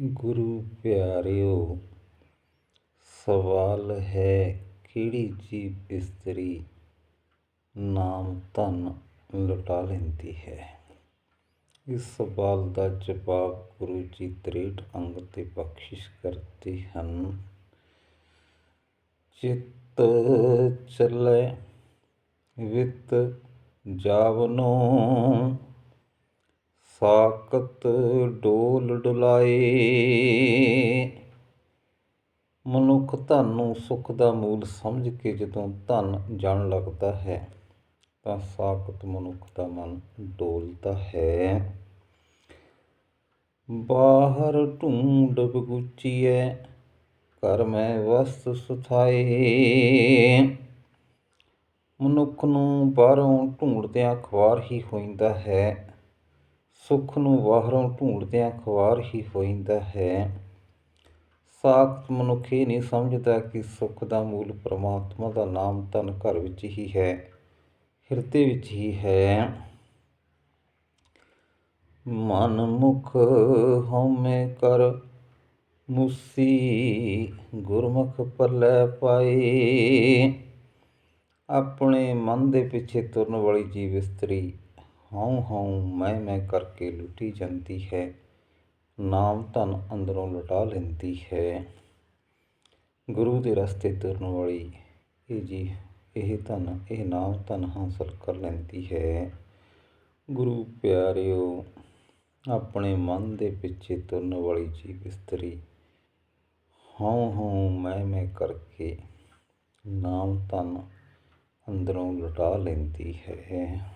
ਗੁਰੂ ਪਿਆਰਿਓ, ਸਵਾਲ ਹੈ ਕਿਹੜੀ ਜੀਵ ਇਸਤਰੀ ਨਾਮ ਧਨ ਲੁਟਾ ਲੈਂਦੀ ਹੈ? ਇਸ ਸਵਾਲ ਦਾ ਜਵਾਬ ਗੁਰੂ ਜੀ 63 ਅੰਗ ਤੇ ਬਖਸ਼ਿਸ਼ ਕਰਦੇ ਹਨ। ਚਿੱਤ ਚੱਲੇ, ਵਿਤ ਜਾਵਨੋ ਸਾਕਤ ਡੋਲ ਡੁਲਾਏ। ਮਨੁੱਖ ਧਨ ਨੂੰ ਸੁੱਖ ਦਾ ਮੂਲ ਸਮਝ ਕੇ ਜਦੋਂ ਧਨ ਜਾਣ ਲੱਗਦਾ ਹੈ, ਤਾਂ ਸਾਕਤ ਮਨੁੱਖ ਦਾ ਮਨ ਡੋਲਦਾ ਹੈ। ਬਾਹਰ ਢੂੰਡ ਬਗੁਚੀਐ, ਘਰ ਮੈਂ ਵਸਤ ਸੁਥਾਏ। ਮਨੁੱਖ ਨੂੰ ਬਾਹਰੋਂ ਢੂੰਡਦਿਆਂ ਖਵਾਰ ਹੀ ਹੋਇੰਦਾ ਹੈ। ਸੁੱਖ ਨੂੰ ਬਾਹਰੋਂ ਢੂੰਡਦਿਆਂ ਖਵਾਰ ਹੀ ਹੋਇੰਦਾ ਹੈ। ਸਾਖਤ ਮਨੁੱਖ ਇਹ ਨਹੀਂ ਸਮਝਦਾ ਕਿ ਸੁੱਖ ਦਾ ਮੂਲ ਪਰਮਾਤਮਾ ਦਾ ਨਾਮ ਤਨ ਘਰ ਵਿੱਚ ਹੀ ਹੈ, ਹਿਰਦੇ ਵਿੱਚ ਹੀ ਹੈ। ਮਨ ਮੁਖ ਹਉਮੈ ਕਰ ਮੁਸੀ ਗੁਰਮੁਖ ਪੱਲੇ ਪਾਏ। ਆਪਣੇ ਮਨ ਦੇ ਪਿੱਛੇ ਤੁਰਨ ਵਾਲੀ ਜੀਵ ਇਸਤਰੀ ਹਉ ਹਉ ਮੈਂ ਮੈਂ ਕਰਕੇ ਲੁੱਟੀ ਜਾਂਦੀ ਹੈ, ਨਾਮ ਧਨ ਅੰਦਰੋਂ ਲੁਟਾ ਲੈਂਦੀ ਹੈ। ਗੁਰੂ ਦੇ ਰਸਤੇ ਤੁਰਨ ਵਾਲੀ ਇਹ ਜੀ, ਇਹ ਧਨ, ਇਹ ਨਾਮ ਧਨ ਹਾਸਲ ਕਰ ਲੈਂਦੀ ਹੈ। ਗੁਰੂ ਪਿਆਰਿਓ, ਆਪਣੇ ਮਨ ਦੇ ਪਿੱਛੇ ਤੁਰਨ ਵਾਲੀ ਜੀਵ ਇਸਤਰੀ, ਹਉ ਹਉ ਮੈਂ ਮੈਂ ਕਰਕੇ ਨਾਮ ਧਨ ਅੰਦਰੋਂ ਲੁਟਾ ਲੈਂਦੀ ਹੈ।